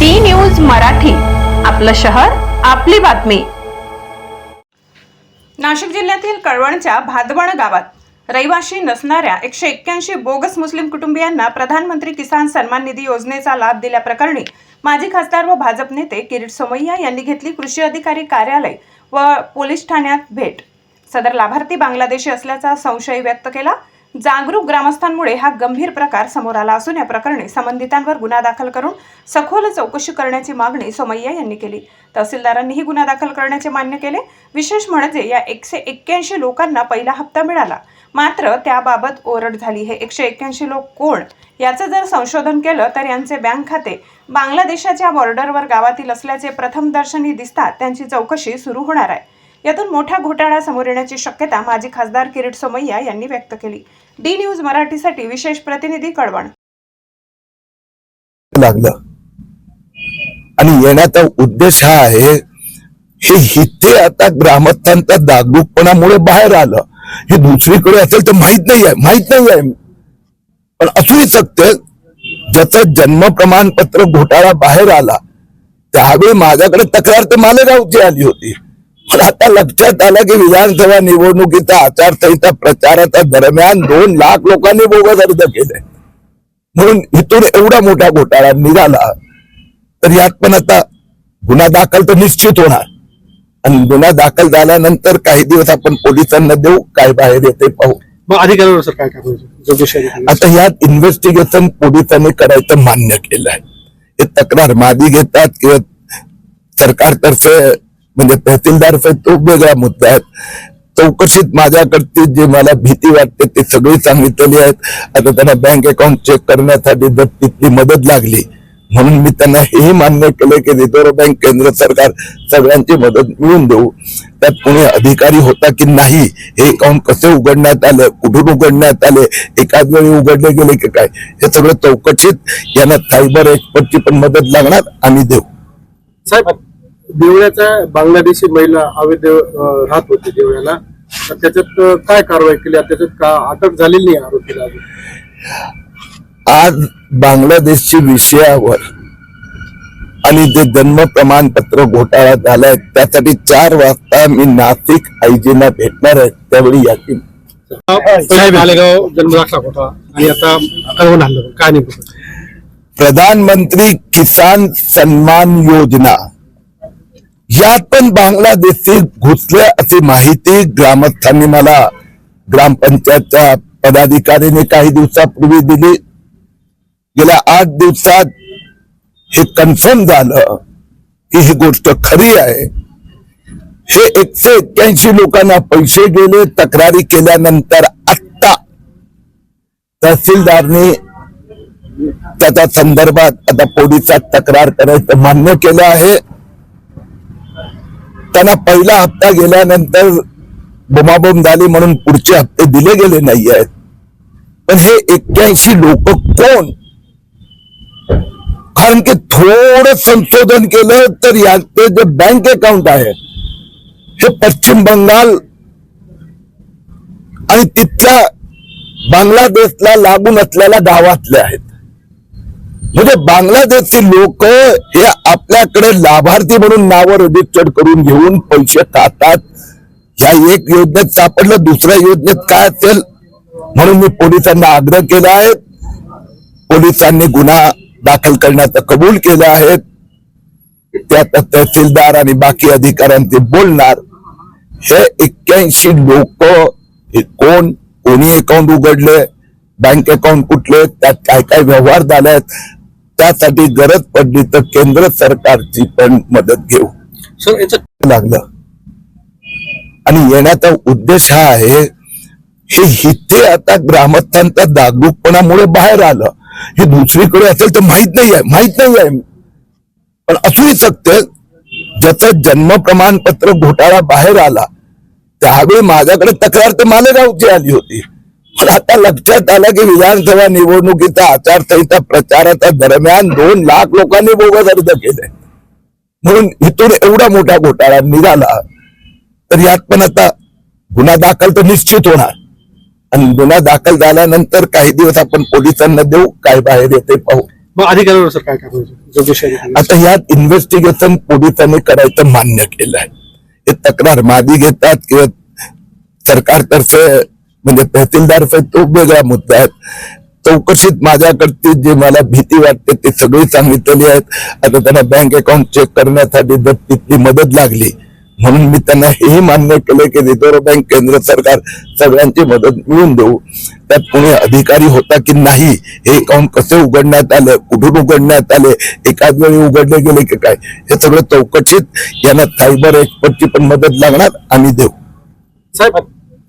D news Marathi आपलं शहर आपली बातमी. नाशिक जिल्ह्यातील कळवणच्या भादवण गावात रहिवाशी नसणाऱ्या एकशे एक्क्याऐंशी बोगस मुस्लिम कुटुंबियांना प्रधानमंत्री किसान सन्मान निधी योजनेचा लाभ दिल्याप्रकरणी माजी खासदार व भाजप नेते किरीट सोमय्या यांनी घेतली कृषी अधिकारी कार्यालय व पोलीस ठाण्यात भेट. सदर लाभार्थी बांगलादेशी असल्याचा संशय व्यक्त केला. जागरूक ग्रामस्थांमुळे हा गंभीर प्रकार समोर आला असून या प्रकरणी संबंधितांवर गुन्हा दाखल करून सखोल चौकशी करण्याची मागणी सोमय्या यांनी केली. तहसीलदारांनीही गुन्हा दाखल करण्याचे मान्य केले. विशेष म्हणजे या एकशे एक्क्याऐंशी लोकांना पहिला हप्ता मिळाला. मात्र त्याबाबत ओरड झाली. हे एकशे एक्क्याऐंशी लोक कोण? याचं जर संशोधन केलं तर यांचे बँक खाते बांगलादेशाच्या बॉर्डरवर गावातील असल्याचे प्रथमदर्शनी दिसतात त्यांची चौकशी सुरू होणार आहे. यातून मोठा घोटाळा समोर येण्याची शक्यता माजी खासदार किरीट सोमय्या यांनी व्यक्त केली. डी न्यूज मराठीसाठी विशेष प्रतिनिधी कळवण. लागलं. आणि येण्याचा उद्देश हा आहे हे इथे आता ग्रामस्थांच्या जागरूकपणामुळे बाहेर आलं. हे दुसरीकडे असेल तर माहीत नाही आहे माहीत नाही आहे पण असूही शकते ज्याचं जन्म प्रमाणपत्र घोटाळा बाहेर आला त्यावेळी माझ्याकडे तक्रार तर मालेगावची आली होती. पण आता लक्षात आलं की विधानसभा निवडणुकीचा आचारसंहिता प्रचाराच्या दरम्यान दोन लाख लोकांनी बोगस अर्ज केले. म्हणून इथून एवढा मोठा घोटाळा निघाला. तर यात पण आता गुन्हा दाखल तर निश्चित होणार. आणि गुन्हा दाखल झाल्यानंतर काही दिवस आपण पोलिसांना देऊ काय बाहेर येते पाहू. मग अधिकाऱ्यावर सर काय करायचं चौकशी अधिकारी. आता यात इन्व्हेस्टिगेशन पोलिसांनी करायचं मान्य केलं आहे हे तक्रार मादी घेतात किंवा सरकारतर्फे म्हणजे तहसीलदार तो वेगळा मुद्दा आहे. चौकशीत माझ्याकडची जी मला भीती वाटते ती सगळी सांगितलेली आहेत. आता त्यांना बँक अकाउंट चेक करण्यासाठी जर तिथली मदत लागली म्हणून मी त्यांना हेही मान्य केलं की रिझर्व्ह बँक केंद्र सरकार सगळ्यांची मदत मिळून देऊ. त्यात कोणी अधिकारी होता की नाही हे अकाउंट कसे उघडण्यात आले कुठून उघडण्यात आले एकाच वेळी उघडले गेले की काय हे सगळं चौकशीत यांना सायबर एक्सपर्टची पण मदत लागणार आम्ही देऊ. साहेब देवळ्याच्या बांगलादेशी महिला अवैध राहत होती देवळ्याला तर त्याच्यात काय कारवाई केली? त्याच्यात का अटक झालेली नाही आरोपीला अजून? आज बांगलादेशच्या विषयावर आणि जे जन्म प्रमाणपत्र घोटाळा झालाय त्यासाठी चार वाजता मी नाशिक आयजीला भेटणार आहे त्यावेळी मालेगाव जन्मदाखला होता आणि आता काय प्रधानमंत्री किसान सन्मान योजना. यात पण बांगलादेशी घुसल्या अशी माहिती ग्रामस्थांनी मला. ग्रामपंचायतच्या पदाधिकाऱ्याने काही दिवसापूर्वी दिली. गेल्या आठ दिवसात हे कन्फर्म झालं की ही गोष्ट खरी आहे. हे एकशे एक्क्याऐंशी लोकांना पैसे गेले तक्रारी केल्यानंतर आत्ता तहसीलदारने त्याच्या संदर्भात आता पोलिसात तक्रार करायचं मान्य केलं आहे. त्यांना पहिला हप्ता गेल्यानंतर बोमाबोम झाली म्हणून पुढचे हप्ते दिले गेले नाही आहेत पण हे एक्क्याऐंशी लोक कोण? कारण की थोडं संशोधन केलं तर याचे जे बँक अकाउंट आहे हे पश्चिम बंगाल आणि तिथल्या बांगलादेशला लागून असलेल्या गावातले आहेत. म्हणजे बांगलादेशचे लोक हे आपल्याकडे लाभार्थी म्हणून नावं रजिस्टर्ड करून घेऊन पैसे खातात. या एक योजनेत सापडलं दुसऱ्या योजनेत काय असेल? म्हणून मी पोलिसांना आग्रह केला आहे. पोलिसांनी गुन्हा दाखल करण्याचं कबूल केलं आहे. त्यात तहसीलदार आणि बाकी अधिकाऱ्यांचे बोलणार. हे एक्क्याऐंशी लोक हे कोण? कोणी अकाउंट उघडले? बँक अकाउंट कुठले? त्यात काय काय व्यवहार झाले आहेत त्यासाठी गरज पडली तर केंद्र सरकारची पण मदत घेऊ. सर याच्यात लागलं. आणि येण्याचा उद्देश हा आहे हे इथे आता ग्रामस्थांच्या जागरूकपणामुळे बाहेर आलं. हे दुसरीकडे असेल तर माहीत नाही आहे माहीत नाही आहे. पण असूही शकते ज्याचं जन्म प्रमाणपत्र घोटाळा बाहेर आला त्यावेळी माझ्याकडे तक्रार तर मालेगावची आली होती. पण आता लक्षात आलं की विधानसभा निवडणुकीचा आचारसंहिता प्रचाराच्या दरम्यान दोन लाख लोकांनी बोगस अर्ज केले. म्हणून इथून एवढा मोठा घोटाळा निघाला तर यात पण आता गुन्हा दाखल तर निश्चित होणार. आणि गुन्हा दाखल झाल्यानंतर काही दिवस आपण पोलिसांना देऊ काय बाहेर येते पाहू. अधिकाऱ्यावर काय आता यात इन्व्हेस्टिगेशन पोलिसांनी करायचं मान्य केलं आहे हे तक्रार मादी घेतात किंवा सरकारतर्फे म्हणजे तहसीलदार साहेब तो वेगळा मुद्दा आहे. चौकशीत माझ्याकडची जी मला भीती वाटते ती सगळी सांगितलेली आहेत. आता त्यांना बँक अकाउंट चेक करण्यासाठी जर तितकी मदत लागली म्हणून मी त्यांना हेही मान्य केलं की रिझर्व्ह बँक केंद्र सरकार सगळ्यांची मदत मिळवून देऊ. त्यात कोणी अधिकारी होता की नाही हे अकाउंट कसे उघडण्यात आले कुठून उघडण्यात आले एकाच वेळी उघडले गेले की काय हे सगळं चौकशीत यांना सायबर एक्सपर्टची पण मदत लागणार आम्ही देऊ. साहेब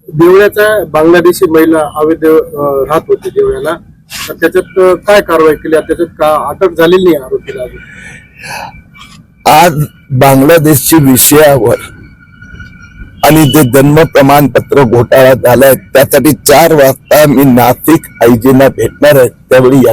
देवळ्याच्या बांगलादेशी महिला अवैध राहत होती देवळ्याला. तर त्याच्यात काय कारवाई केली? त्याच्यात का अटक झालेली नाही आरोपीला अजून? आज बांगलादेशच्या विषयावर आणि जे जन्म प्रमाणपत्र घोटाळा झालाय त्यासाठी चार वाजता मी नाशिक आयजीना भेटणार आहे त्यावेळी या